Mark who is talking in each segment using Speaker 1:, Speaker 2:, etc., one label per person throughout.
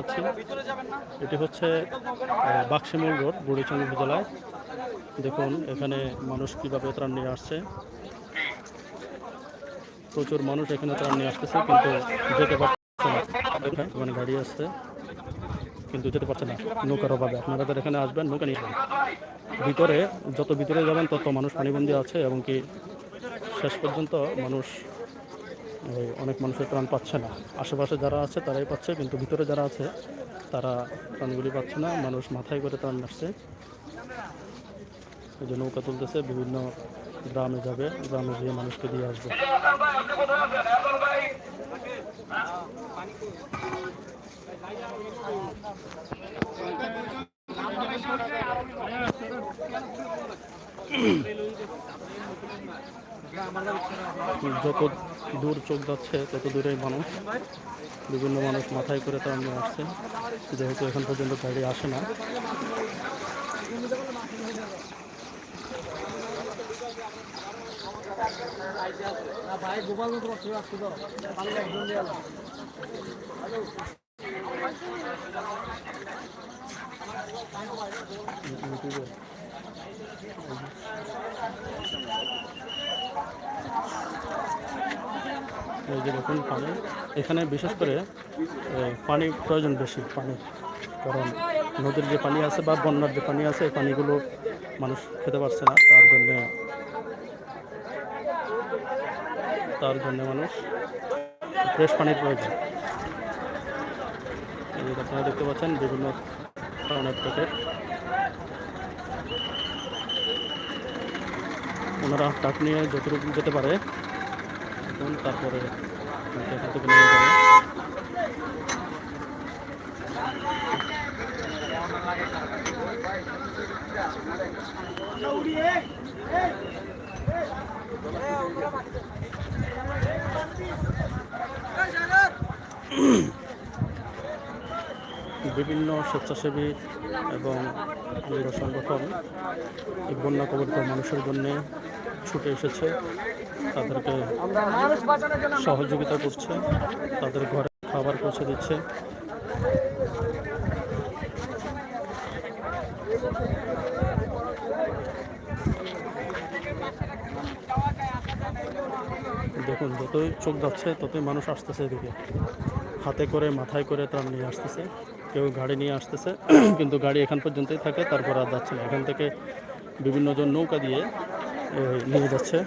Speaker 1: জানাচ্ছি এটি হচ্ছে বাক্সিমূল রোড, বুড়িচং উপজেলায়। দেখুন, এখানে মানুষ কীভাবে ত্রাণ নিয়ে আসছে। প্রচুর মানুষ এখানে ত্রাণ নিয়ে আসতেছে, কিন্তু যেতে পারছে না। ওখানে গাড়ি আসছে, কিন্তু যেতে পারছে না নৌকার অভাবে। আপনারা যারা এখানে আসবেন, নৌকা নিয়ে ভিতরে, যত ভিতরে যাবেন, তত মানুষ পানিবন্দী আছে এবং কি শেষ পর্যন্ত মানুষ অনেক মানুষের প্রাণ পাচ্ছে না আশেপাশে যারা আছে তারাই পাচ্ছে কিন্তু ভিতরে যারা আছে তারা প্রাণগুলি পাচ্ছে না মানুষ মাথায় করে প্রাণ আসছে এই যে নৌকা তুলতেছে বিভিন্ন গ্রামে যাবে গ্রামে গিয়ে মানুষকে দিয়ে আসবে যত দূর চোখ যাচ্ছে, তত দূরেই মানুষ। বিভিন্ন মানুষ মাথায় করে তার নিয়ে আসছে যেহেতু এখন পর্যন্ত গাড়ি আসে না।
Speaker 2: ভাই গোপাল
Speaker 1: এই যে পানি, এখানে বিশেষ করে পানি প্রয়োজন বেশি, পানি। কারণ নদীর যে পানি আছে বা বন্যার যে পানি আছে, এই পানিগুলো মানুষ খেতে পারছে না, তার জন্যে, তার জন্য মানুষ ফ্রেশ পানির প্রয়োজন। আপনারা দেখতে পাচ্ছেন, বিভিন্ন ধরনের প্যাকেট। ওনারা টাক নিয়ে যতটুকু যেতে পারে এখন তারপরে থেকে নিয়ে বিভিন্ন স্বেচ্ছাসেবী এবং সংগঠন এই বন্যা কবলিত মানুষের জন্য ছুটে এসেছে। তাদেরকে সহযোগিতা করছে, তাদের ঘরে খাবার পৌঁছে দিচ্ছে। দেখুন, যতই চোখ যাচ্ছে, ততই মানুষ আসতেছে এদিকে। হাতে করে, মাথায় করে ত্রাণ নিয়ে আসতেছে। কেউ গাড়ি নিয়ে আসতেছে, কিন্তু গাড়ি এখান পর্যন্তই থাকে, তারপর আর যাচ্ছে না। এখান থেকে বিভিন্নজন নৌকা দিয়ে নিয়ে যাচ্ছে।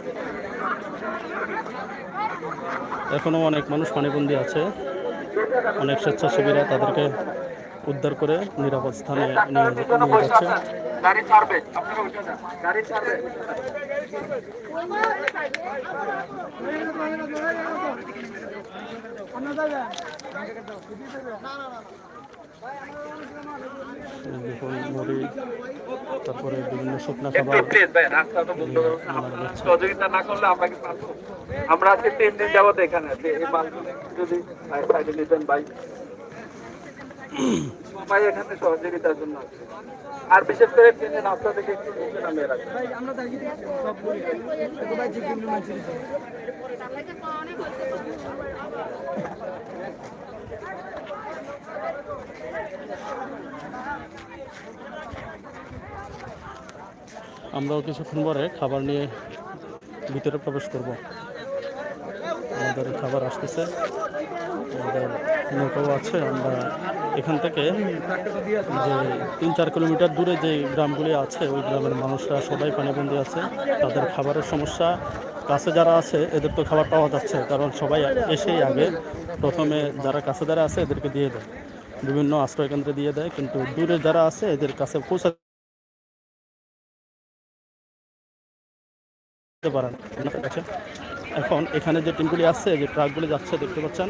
Speaker 1: এখনও অনেক মানুষ পানিবন্দী আছে। অনেক স্বেচ্ছাসেবীরা তাদেরকে উদ্ধার করে নিরাপদ স্থানে নিয়ে যাচ্ছে।
Speaker 3: না না আপনারা
Speaker 1: দেখুন মুড়ি তারপরে বিভিন্ন শুকনা খাবার।
Speaker 3: সহযোগিতা না করলে আমরা কি আমরা আজকে তিন দিন যাবত এখানে আছি। এই বাসগুলো যদি সাইডে নিতেন ভাই। সবাই এখানে সহযোগিতার জন্য আছে। আর বিশেষ করে ট্রেনে রাস্তা থেকে একটু নিচে নামিয়ে রাখবেন
Speaker 2: আমরা দাঁড়িয়ে দিচ্ছি সব বলি তো ভাই যে কিন্তু মানুষ
Speaker 1: আমরাও কিছুক্ষণ পরে খাবার নিয়ে ভিতরে প্রবেশ করব। আমাদের খাবার আসতেছে। আমাদের নৌকাও আছে। আমরা এখান থেকে যে তিন চার কিলোমিটার দূরে যে গ্রামগুলি আছে, ওই গ্রামের মানুষরা সবাই পানিবন্দী আছে। তাদের খাবারের সমস্যা। কাছে যারা আছে, এদের তো খাবার পাওয়া যাচ্ছে, কারণ সবাই এসেই আগে। প্রথমে যারা কাছে যারা আছে, এদেরকে দিয়ে দেয়। বিভিন্ন আশ্রয় কেন্দ্রে দিয়ে দেয়, কিন্তু দূরে যারা আছে, এদের কাছে পৌঁছা পারেন। এখন এখানে যে টিমগুলি আসছে যে ট্রাকগুলি যাচ্ছে, দেখতে পাচ্ছেন।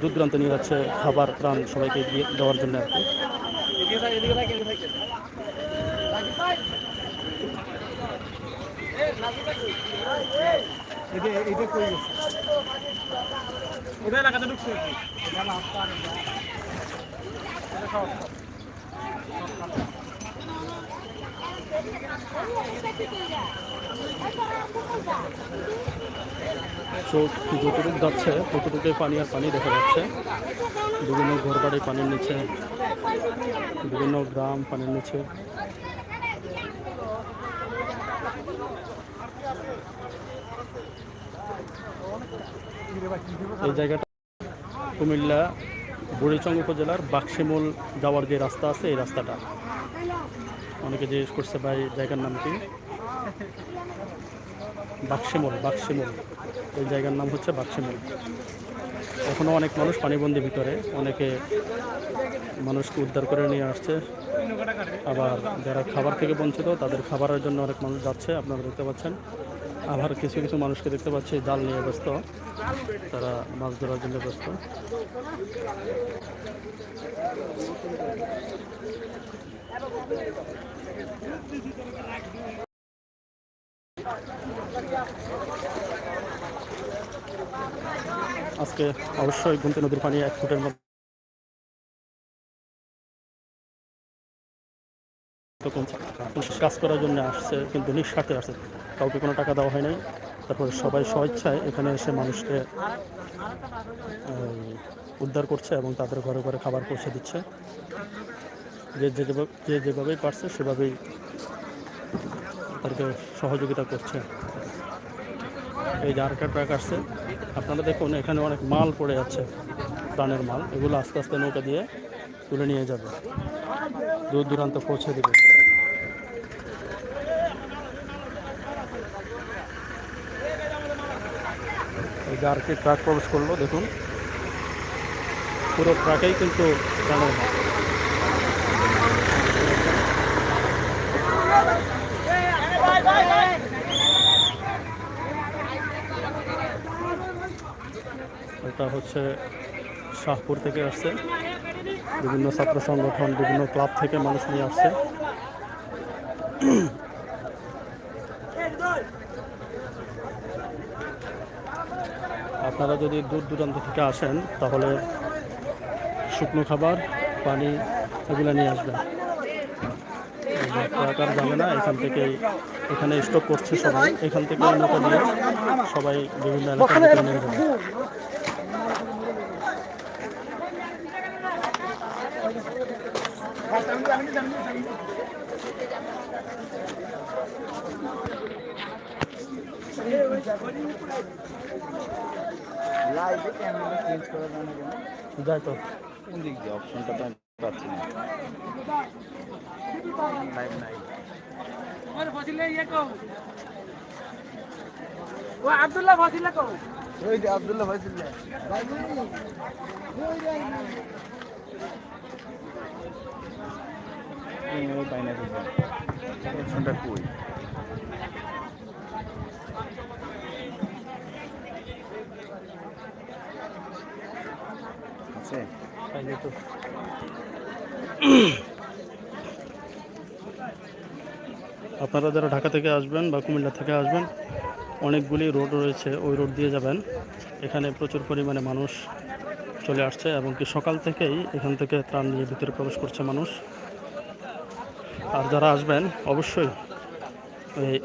Speaker 1: দূর দূরান্তে নিয়ে যাচ্ছে খাবার, ত্রাণ সবাইকে দিয়ে দেওয়ার জন্য আর কি।
Speaker 2: ঢুকছে
Speaker 1: যতটুকু যাচ্ছে, ততটুকুই পানি আর পানি দেখা যাচ্ছে। বিভিন্ন ঘরবাড়ি পানির নিচে, বিভিন্ন গ্রাম পানির নিচে। এই জায়গাটা কুমিল্লা, বুড়িচং উপজেলার বাক্সিমূল যাওয়ার যে রাস্তা আছে, এই রাস্তাটা। অনেকে জিজ্ঞেস করছে, ভাই, জায়গার নাম কি? বাক্সিমূল বাক্সিমূল। এই জায়গার নাম হচ্ছে বাক্সিমূল। এখনও অনেক মানুষ পানিবন্দি ভিতরে। অনেকে মানুষকে উদ্ধার করে নিয়ে আসছে। আবার যারা খাবার থেকে বঞ্চিত, তাদের খাবারের জন্য অনেক মানুষ যাচ্ছে। আপনারা দেখতে পাচ্ছেন, আবার কিছু কিছু মানুষকে দেখতে পাচ্ছি, জাল নিয়ে ব্যস্ত। তারা মাছ ধরার জন্য ব্যস্ত। আজকে অবশ্যই গুমতি নদীর পানি এক ফুটের মধ্যে। কাজ করার জন্য আসছে, কিন্তু নিঃস্বার্থে আসছে। কাউকে কোনো টাকা দেওয়া হয় তারপরে সবাই স্বেচ্ছায় এখানে এসে মানুষকে উদ্ধার করছে এবং তাদের ঘরে ঘরে খাবার পৌঁছে দিচ্ছে। যে যে যেভাবে- পারছে, সেভাবেই তাদেরকে সহযোগিতা করছে। এই যে আরেকটা আসছে, আপনারা দেখুন, এখানে অনেক মাল পড়ে যাচ্ছে প্রাণের মাল। এগুলো আস্তে আস্তে নৌকা দিয়ে তুলে নিয়ে যাবে। দূর দূরান্ত পৌঁছে দেবে। এই যে আরেকটি ট্রাক প্রবেশ করল, দেখুন। পুরো ট্রাকেই কিন্তু প্রাণের মাল। এটা হচ্ছে শাহপুর থেকে আসছে। বিভিন্ন ছাত্র সংগঠন, বিভিন্ন ক্লাব থেকে মানুষ নিয়ে আসছে। আপনারা যদি দূর দূরান্ত থেকে আসেন, তাহলে শুকনো খাবার, পানি, এগুলো নিয়ে আসবেন। ট্রাক আর যাবে না, এখান থেকে এখানে স্টক করছে সবাই। এখান থেকে নৌকা নিয়ে সবাই বিভিন্ন এলাকায় যাই তো।
Speaker 2: কোন দিক দিয়ে? অপশনটা পাচ্ছি না। লাইভ নাই।
Speaker 4: আব্দুল্লাহ ফাসিলা কো
Speaker 2: ওই যে আব্দুল্লাহ কই? আছে
Speaker 1: তাইলে তো আপনারা যারা ঢাকা থেকে আসবেন বা কুমিল্লা থেকে আসবেন, অনেকগুলি রোড রয়েছে, ওই রোড দিয়ে যাবেন। এখানে প্রচুর পরিমাণে মানুষ চলে আসছে এবং কি সকাল থেকেই এখান থেকে ত্রাণ নিয়ে ভিতরে প্রবেশ করছে মানুষ। আর যারা আসবেন, অবশ্যই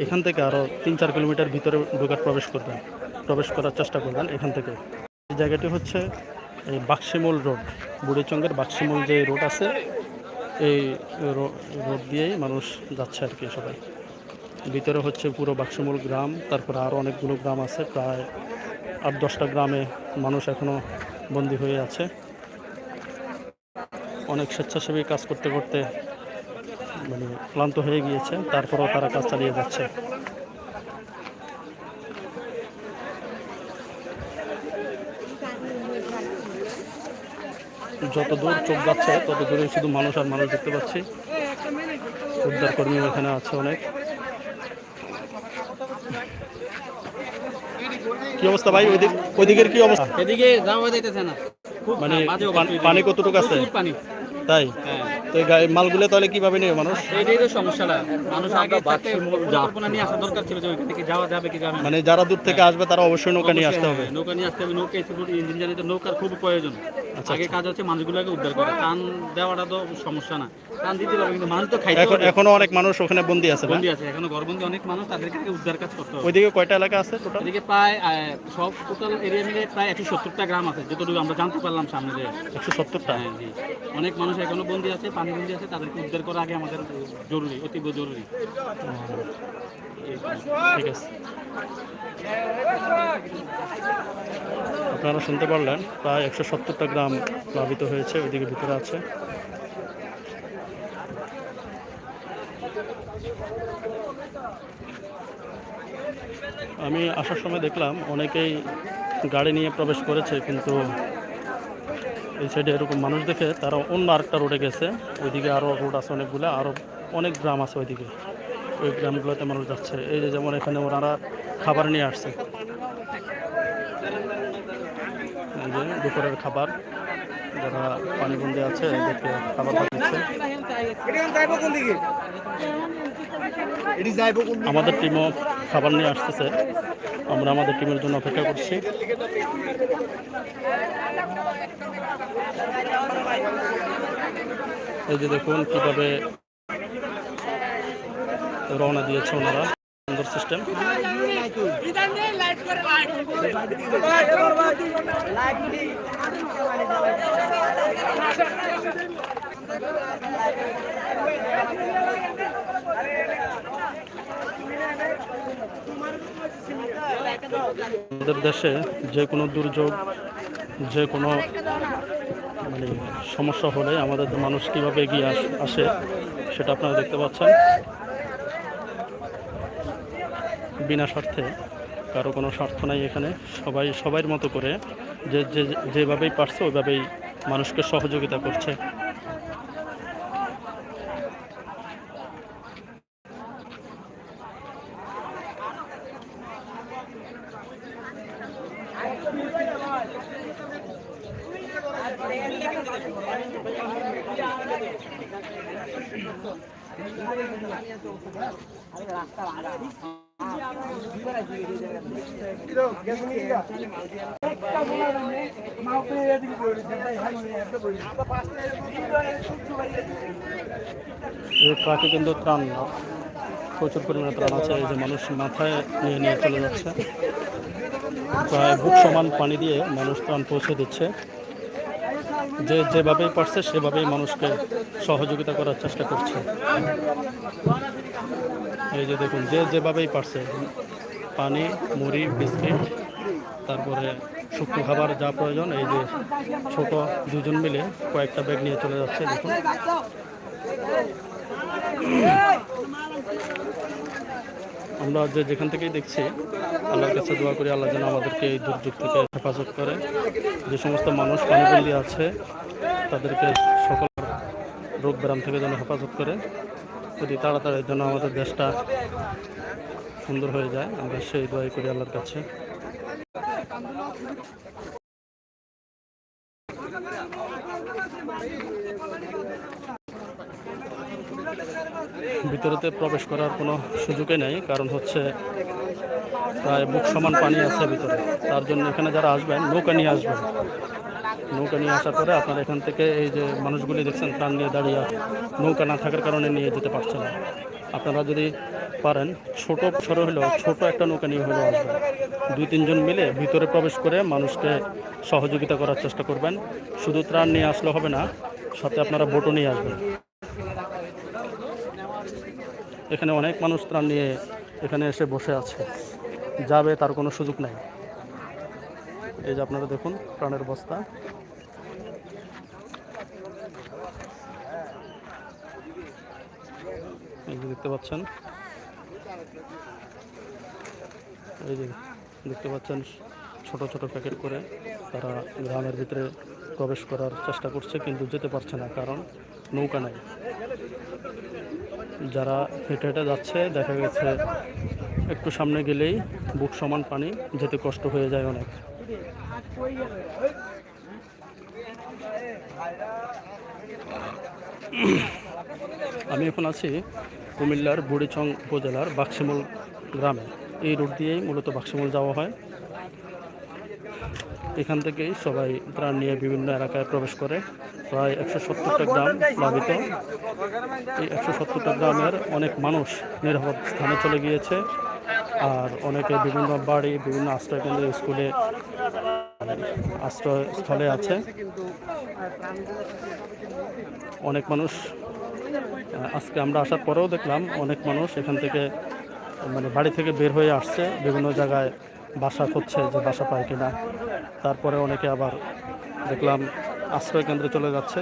Speaker 1: এখান থেকে আরও তিন চার কিলোমিটার ভিতরে ঢোকার প্রবেশ করবেন, প্রবেশ করার চেষ্টা করবেন এখান থেকে। এই জায়গাটি হচ্ছে এই বাক্সিমল রোড, বুড়িচঙ্গের বাক্সিমল যে রোড আছে এই রোড দিয়েই মানুষ যাচ্ছে আর কি সবাই। ভিতরে হচ্ছে পুরো বাক্সমূল গ্রাম, তারপরে আরও অনেকগুলো গ্রাম আছে, প্রায় আট দশটা গ্রামে মানুষ এখনও বন্দি হয়ে আছে। অনেক স্বেচ্ছাসেবী কাজ করতে করতে মানে ক্লান্ত হয়ে গিয়েছে, তারপরেও তারা কাজ চালিয়ে যাচ্ছে। যত দূর চোখ যাচ্ছে তত দূরে শুধু মানুষ আর মানুষ দেখতে পাচ্ছি। উদ্ধার কর্মী এখানে আছে অনেক। কি অবস্থা ভাই? ওইদিক ওইদিকের কি অবস্থা?
Speaker 4: এদিকে যাওয়া যাইতেছে না।
Speaker 1: মানে পান- কতটুকু আছে?
Speaker 4: পানি।
Speaker 1: তাই?
Speaker 4: হ্যাঁ।
Speaker 1: তো এই মালগুলো তাহলে কীভাবে নেবে মানুষ?
Speaker 4: এইটাই তো সমস্যাটা। মানুষ আগে থাকতে পরিকল্পনা নিয়ে আসা দরকার ছিল যে ওইখান থেকে যাওয়া যাবে কি যাবে
Speaker 1: মানে যারা দূর থেকে আসবে তারা অবশ্যই নৌকা নিয়ে আসতে হবে।
Speaker 4: হ্যাঁ, নৌকা নিয়ে আসতে হবে। নৌকা ইঞ্জিন জানিয়ে নৌকার খুব প্রয়োজন। আগে কাজ হচ্ছে মানুষগুলোকে উদ্ধার করা। ত্রাণ দেওয়াটা তো সমস্যা না। ত্রাণ দিতে পারবে কিন্তু মানুষ তো খাইতে
Speaker 1: এখন এখনও অনেক মানুষ ওখানে বন্দি আছে
Speaker 4: বন্দি আছে। এখনও ঘরবন্দি অনেক মানুষ তাদেরকে আগে উদ্ধার কাজ করতে হবে।
Speaker 1: ওইদিকে কয়টা এলাকা আছে টোটাল
Speaker 4: এদিকে প্রায় সব টোটাল এরিয়া মিলে প্রায় একশো সত্তরটা গ্রাম আছে। যতটুকু আমরা জানতে পারলাম সামনে যে
Speaker 1: একশো সত্তরটা?
Speaker 4: হ্যাঁ জি অনেক মানুষ এখনও বন্দি আছে পানি বন্দি আছে তাদেরকে উদ্ধার করা আগে আমাদের জরুরি অতীব জরুরি।
Speaker 1: ঠিক আছে। আপনারা শুনতে পারলেন, প্রায় একশো সত্তরটা গ্রাম প্লাবিত হয়েছে, ওইদিকে ভিতরে আছে। আমি আসার সময় দেখলাম অনেকেই গাড়ি নিয়ে প্রবেশ করেছে, কিন্তু এই সাইডে এরকম মানুষ দেখে তারা অন্য আরেকটা রোডে গেছে। ওইদিকে আরও রোড আছে অনেকগুলো আরও অনেক গ্রাম আছে ওইদিকে। ওই গ্রামগুলোতে মানুষ যাচ্ছে। এই যে যেমন এখানে ওনারা খাবার নিয়ে আসছে। দুপুরের খাবার, যারা পানিবন্দি আছে এদেরকে খাবার
Speaker 2: কোন
Speaker 1: আমাদের টিমও খাবার নিয়ে আসতেছে। আমরা আমাদের টিমের জন্য অপেক্ষা করছি। এই যে দেখুন কীভাবে রওনা দিয়েছে ওনারা। সুন্দর সিস্টেম আমাদের দেশে যে কোনো দুর্যোগ, যে কোনো মানে সমস্যা হলে আমাদের মানুষ কীভাবে এগিয়ে আসে, সেটা আপনারা দেখতে পাচ্ছেন। বিনা স্বার্থে, কারও কোনো স্বার্থ নাই এখানে। সবাই সবার মতো করে যে যে, যেভাবেই পারছে ওইভাবেই মানুষকে সহযোগিতা করছে। এই ট্রাকে কিন্তু ত্রাণ, প্রচুর পরিমাণে ত্রাণ আছে। এই যে মানুষ মাথায় নিয়ে নিয়ে চলে যাচ্ছে। প্রায় বুক সমান পানি দিয়ে মানুষ ত্রাণ পৌঁছে দিচ্ছে। যে যেভাবেই পারছে, সেভাবেই মানুষকে সহযোগিতা করার চেষ্টা করছে। এই যে দেখুন, যে যেভাবেই পারছে, পানি, মুড়ি, বিস্কিট, তারপরে শুকনো খাবার যা প্রয়োজন, এই যে ছোট দুজন মিলে কয়েকটা ব্যাগ নিয়ে চলে যাচ্ছে, দেখুন। আমরা যে যেখান থেকেই দেখছি, আল্লাহর কাছে দোয়া করি, আল্লাহ যেন আমাদেরকে এই দুর্যোগ থেকে হেফাজত করে। যে সমস্ত মানুষ পানিবন্দি আছে, তাদেরকে সকল রোগ ব্যায়াম থেকে যেন হেফাজত করে। যদি তাড়াতাড়ি যেন আমাদের দেশটা সুন্দর হয়ে যায়। আমরা সেই দোয়াই করি আল্লাহর কাছে। ভিতরেতে প্রবেশ করার কোনো সুযোগই নেই, কারণ হচ্ছে প্রায় বুক সমান পানি আছে ভিতরে। তার জন্য এখানে যারা আসবেন, নৌকা নিয়ে আসবেন। নৌকা নিয়ে আসার পরে আপনারা এখান থেকে এই যে মানুষগুলি দেখছেন প্রাণ নিয়ে দাঁড়িয়ে নৌকা না থাকার কারণে নিয়ে যেতে পারছে না। আপনারা যদি পারেন, ছোট সরো হলেও, ছোট একটা নৌকা নিয়ে হলেও আসবেন। দুই, তিনজন মিলে ভিতরে প্রবেশ করে মানুষকে সহযোগিতা করার চেষ্টা করবেন। শুধু ত্রাণ নিয়ে আসলে হবে না, সাথে আপনারা বোটও নিয়ে আসবেন। এখানে অনেক মানুষ ত্রাণ নিয়ে এখানে এসে বসে আছে। যাবে তার কোনো সুযোগ নাই। এই যে আপনারা দেখুন, প্রাণের বস্তা। এই যে দেখতে পাচ্ছেন। এই যে দেখতে পাচ্ছেন, ছোট ছোট প্যাকেট করে তারা গ্রামের ভিতরে প্রবেশ করার চেষ্টা করছে, কিন্তু যেতে পারছে না, কারণ নৌকা নাই। যারা হেঁটে হেঁটে যাচ্ছে, দেখা গেছে একটু সামনে গেলেই বুক সমান পানি, যেতে কষ্ট হয়ে যায় অনেক। আমি এখন আছি কুমিল্লার বুড়িচং উপজেলার বাক্সিমল গ্রামে। এই রোড দিয়েই মূলত বাক্সিমল যাওয়া হয়। এখান থেকেই সবাই ত্রাণ নিয়ে বিভিন্ন এলাকায় প্রবেশ করে। প্রায় একশো সত্তরটা গ্রাম প্লাবিত। এই একশো সত্তরটা গ্রামের অনেক মানুষ নিরাপদ স্থানে চলে গিয়েছে আর অনেকে বিভিন্ন বাড়ি বিভিন্ন আশ্রয়কেন্দ্র স্কুলে আশ্রয়স্থলে আছে। অনেক মানুষ আজকে আমরা আসার পরেও দেখলাম অনেক মানুষ এখান থেকে মানে বাড়ি থেকে বের হয়ে আসছে। বিভিন্ন জায়গায় বাসা খুঁজছে যে বাসা পায় কিনা। তারপরে অনেকে আবার দেখলাম আশ্রয় কেন্দ্রে চলে যাচ্ছে।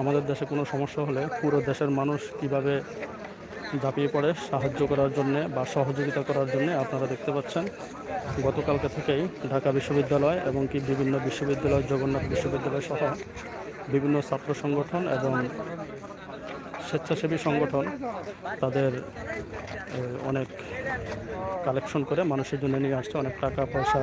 Speaker 1: আমাদের দেশে কোনো সমস্যা হলে পুরো দেশের মানুষ কীভাবে ঝাঁপিয়ে পড়ে সাহায্য করার জন্য বা সহযোগিতা করার জন্য আপনারা দেখতে পাচ্ছেন, গতকালকে থেকেই ঢাকা বিশ্ববিদ্যালয় এবং কি বিভিন্ন বিশ্ববিদ্যালয়, জগন্নাথ বিশ্ববিদ্যালয় সহ বিভিন্ন ছাত্র সংগঠন এবং স্বেচ্ছাসেবী সংগঠন তাদের অনেক কালেকশন করে মানুষের জন্য নিয়ে আসছে, অনেক টাকা পয়সা